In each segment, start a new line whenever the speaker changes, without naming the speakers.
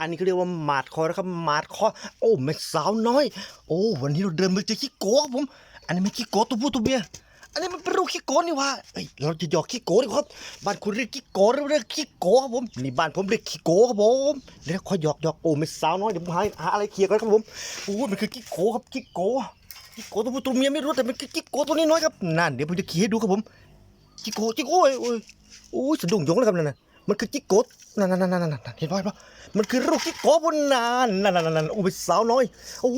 อันนี้เขาเรียกว่าหมาดคอนะครับหมาดคอ โอ้แม่สาวน้อย โอ้วันนี้เราเดินมาเจอขี้โกครับผม อันนี้ไม่ขี้โก้ตัวผู้ตัวเมียอันนี้มันเป็นลูขี้โก้นี่ว่าเอ้ยเราจะหยอกขี้โกดีครับบ้านคุณเรียกขี้โกหรือเรียกขี้โกครับผมนี่บ้านผมเรียกขี้โก้ครับผมเดี๋ยวคอยหยอกหยอกโอ้แม่สาวน้อยเดี๋ยวผมหาหาอะไรเคลียร์กันครับผมโอ้มันคือขี้โก้ครับขี้โก้ขี้โก้ตัวผู้ตัวเมียไม่รู้แต่มันคือขี้โก้ตัวนี้น้อยครับนั่นเดี๋ยวผมจะขี่ให้ดูครับผม จิโกจิโกโอ้โอ้ยโอ้ยสะดุ้งยงแล้วครับนั่นน่ะมันคือจิโกนั่นนั่นนั่นนั่นนั่นเห็นไหมปะมันคือลูกจิโก้บนนานนั่นนั่นนั่นโอ้ยสาวน้อยโอ้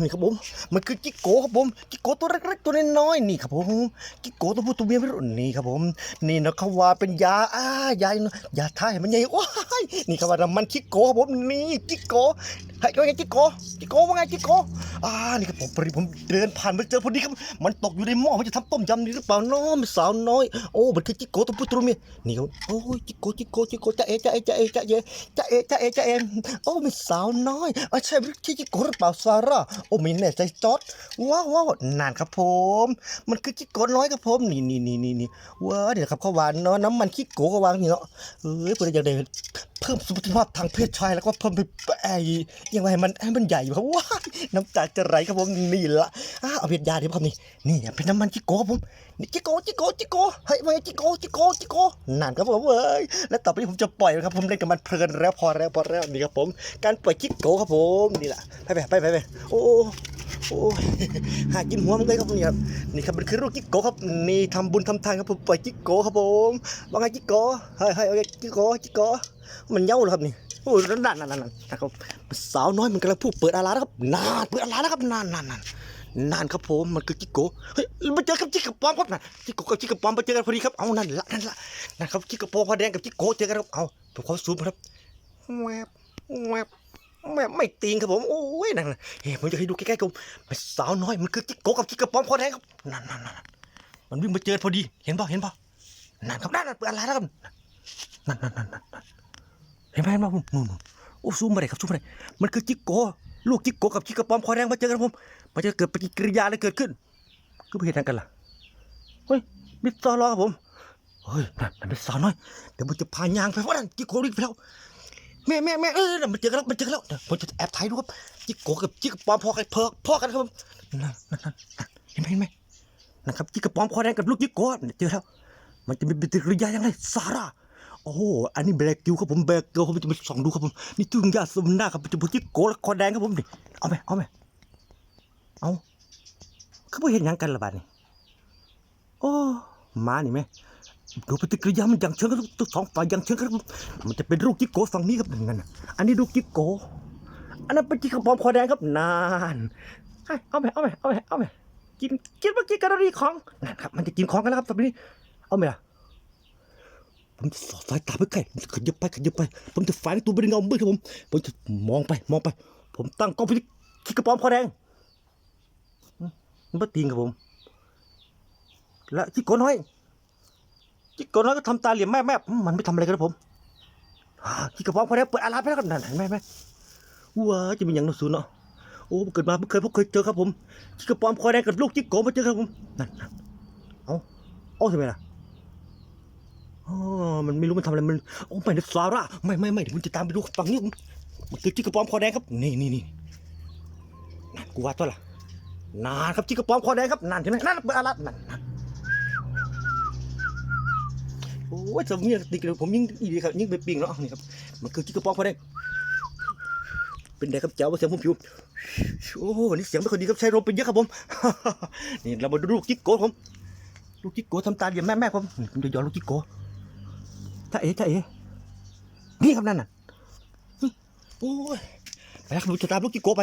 นี่ครับผมมันคือจิโก้ครับผมจิโก้ตัวเล็กๆตัวน้อยๆนี่ครับผมจิโก้ตัวผู้ตัวเมียไม่รู้นี่ครับผม นี่นะเขาว่าเป็นยาอ้ายายาท่ายมันใหญ่ว้ายนี่เขาว่ามันจิโก้ครับผมนี่จิโก้เฮ้ยว่าไงจิโกจิโกว่าไงจิโกอ่านี่ครับผมพอดีผมเดินผ่านมาเจอพอดีครับ มันตกอยู่ในหม้อมันจะทำต้มยำนี่หรือเปล่าน้องสาวน้อย โอ้มันคือจิโกตัวผู้ตัวเมียนี่ครับโอ้ยจิโกจิโกจิโกจะเอจะเอจะเอจะเอจะเอจะเอจะเอโอ้มีสาวน้อยอะใช่ที่จิโกหรือเปล่าซาร่าโอ้ไม่แน่ใจจอดว้าวว้าวนานครับผม มันคือจิโกน้อยครับผมนี่นี่นี่นี่นี่ว้าเดี๋ยวครับเขาวานเนาะน้ำมันขี้โกก็วางนี่เนาะเอ้ยเพื่อจะได้เพิ่มสมรรถภาพทางเพศชายแล้วก็เพิ่มไปไอยังไงมันให้มันใหญ่ครับว้าน้ำตาจะไหลครับผมนี่ละอ้าเอาเบียดยาดีครับนี่นี่เป็นน้ำมันจิโกครับผมนี่จิโก้จิโก้จิโก้เฮ้ยว่าจิโก้จิโก้จิโก้นั่นครับผมเอ้ยแล้วต่อไปนี้ผมจะปล่อยนะครับผมเล่นกับมันเพลินแล้วพอแล้วพอแล้วนี่ครับผม การปล่อยจิโก้ครับผมนี่แหละไปไปไปไปไปโอ้โอ้หากินหัวมันเลยครับนี่ครับนี่ครับมันคือลูกจิโก้ครับนี่ทำบุญทำทานครับผมปล่อยจิโก้ครับผมว่าไงจิโก้เฮ้ยเฮ้ยโอเคจิโก้จิโก้มันเย้าเหรอครับนี่ อ้ยนั่นนั่นนั่นนั่นนะครับสาวน้อยมันกำลังพูดเปิดอาลานะครับนานเปิดอาลานะครับนานนานนานนานครับผมมันคือจิโกเฮ้ยมาเจอกับจิกกระปอมครับนะจิโกกับจิกกระปอมมาเจอกันพอดีครับเอานั่นละนั่นละนะครับจิกกระปอมพอแดงกับจิโกเจอกันครับเอาผมขอซูมครับแวบแวบแวบไม่ตีงครับผมโอ้ยนั่นเฮ้ยผมจะให้ดูใกล้ๆกับมันสาวน้อยมันคือจิกโกกับจิกกระปอมพอแดงครับนั่นนั่นนั่นมันวิ่งมาเจอพอดีเห็นป่ะเห็นป่ะนั่นครับนั่นนั่นเปิดอะไรแล้วครับนั่นนั่นนั่นนั่น ห็นไหมเห็นป่ะผมนู่นนู่นโอ้ซูมมาเลยครับซูมมาเลยมันคือจิกโกลูกจิกโกกับจิกกระป๋อมพอแดงมาเจอกันผมมันจะเกิดปฏิกิริยาอะไรเกิดขึ้นก็ไม่เห็นทางกันล่ะเฮ้ยมิสซอรอครับผมเฮ้ยนั่นนั่นเป็นสาวน้อยเดี๋ยวมันจะพายางไปเพราะนั่นจิกโกรีบไปแล้วแม่แม่แม่เออนั่นมันเจอกันแล้วมันเจอกันแล้วเดี๋ยวผมจะแอบถ่ายดูครับจิกโกกับจิกกระป๋อมพอกันเพอพอกันครับผมนั่นนั่นนั่นเห็นไหมเห็นไหมนะครับจิกกระป๋อมคอแดงกับลูกจิโกเนี่ยเจอแล้วมันจะมีปฏิกิริยายังไงซาร่า อ้โหอันนี้แบล็กกิวครับผมแบล็กกิวผมจะมาส่องดูครับผมนี่ทุ่งหญ้าสมนาครับจะเป็นจิโกละคอแดงครับผมนี่เอาไหมเอาไหมเอาเขาไม่เห็นยังกันละบาดนี่โอ้มานี่ไหมดูปฏิกิริยามันอย่างเชิงกันทุกสองฝ่ายอย่างเชิงกันมันจะเป็นลูกจิกโก้ฝั่งนี้ครับนั่นน่ะอันนี้ลูกจิกโก้อันนั้นเป็นจิกกระปอมคอแดงครับนานเอาไปเอาไปเอาไปเอาไปกินกินเมื่อกี้กลอรี่ของนั่นครับมันจะกินของกันแล้วครับตอนนี้เอาไหมล่ะ ผมจะสอดสายตาไปใกล้ผมจะขยับไปขยับไป ผมจะฝังตัวเป็นเงามืดครับผม ผมจะมองไปมองไป ผมตั้งกล้องไปที่จิกกระปอมคอแดงมันบ่ติงครับผม และจิกโกน้อยจิกโกน้อยก็ทำตาเหลี่ยมแม่แม่มันไม่ทำอะไรกันครับผมอ่าจิกกระป๋องพอแล้วเปิดอาราไปแล้วครับนั่นเห็นไหมแม่ว้าจะเป็นอย่างนั้นสูนเนาะโอ้เกิดมาไม่เคยพบเคยเจอครับผมจิกกระป๋องคอแดงกับลูกจิกโกมาเจอครับผมนั่นเอาเอาทำไมล่ะ มันไม่รู้มันทำอะไรมันโอ้ไม่นะซาร่าไม่ไม่ไม่เดี๋ยวมันจะตามไปดูฝั่งนี้มันคือจิกกระป๋องคอแดงครับนี่นี่นี่นั่นกูว่าตัวละนานครับจิกกระป๋อมคอแดงครับนั่นใช่ไหมนั่นเปิดอารัดนั่นนั่นโอ้ยสมเนียติดเลยผมยิ่งอีดีครับยิ่งไปปิงเนาะนี่ครับมันคือจิกกระป๋อมคอแดงเป็นไงครับเจ้าเสียงผมผิวโอ้วันนี้เสียงไม่ค่อยดีครับใช้ลมเป็นเยอะครับผมนี่เรามาดูลูกจิกโกผมลูกจิกโกทำตาเดียมแม่แม่ผมผมจะย้อนลูกจิกโก ถ้าเอ๋ถ้าเอ๋นี่ครับนั่นน่ะโอ้ยไปแล้วครับผมจะตามลูกจิโกไป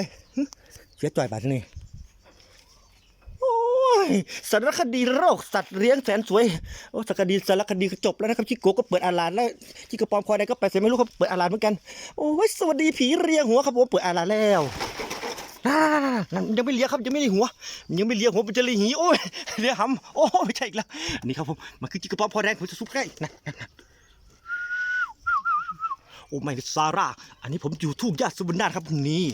เสียจ่อยบาทนี่โอ้ยสารคดีโรคสัตว์เลี้ยงแสนสวยโอ้สารคดีสารคดีก็จบแล้วนะครับชิโกก็เปิดอาลานแล้วชิโกปอมคอยใดก็ไปเสร็จไม่รู้เขาเปิดอาลานเหมือนกันโอ้ยสวัสดีผีเรียงหัวครับผมเปิดอาลานแล้วน่านั่นยังไม่เลี้ยครับยังไม่ได้หัว ยังไม่เลี้ยหัวมันจะเลยหีโอ้ยเลี้ยหำโอ้ไม่ใช่อีกแล้วนี่ครับผมมันคือจิกกระปอมพอแดงผมจะซุปใกล้นะ ไม่ซาร่า อันนี้ผมอยู่ทุ่งหญ้าสุบรรณครับนี่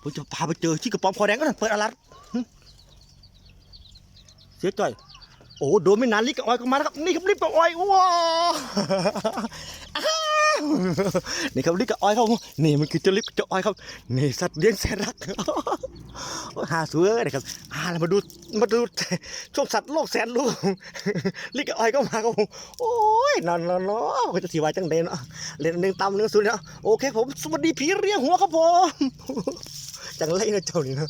ผมจะพาไปเจอที่กระป๋อมคอแดงก็นั่นเปิดอาลานเสียใจโอ้โดนไม่นานลิกกับออยก็มาแล้วครับ นี่ครับลิกกับออยว้าวอ้า นี่ครับลิกกับอ้อยครับนี่มันคือเจ้าลิกเจ้าอ้อยครับนี่สัตว์เลี้ยงแสนรักหาสวยนะครับอ่าเรามาดูมาดูช่วงสัตว์โลกแสนรู้ลิกกับอ้อยก็มาครับผมโอ้ยนอนนอนนอนจะสีวายจังเดนเนาะเล่นหนึ่งตำหนึ่งศูนย์เนาะโอเคผมสวัสดีผีเรียงหัวครับผมจังไรนะเจ้านี่เนาะ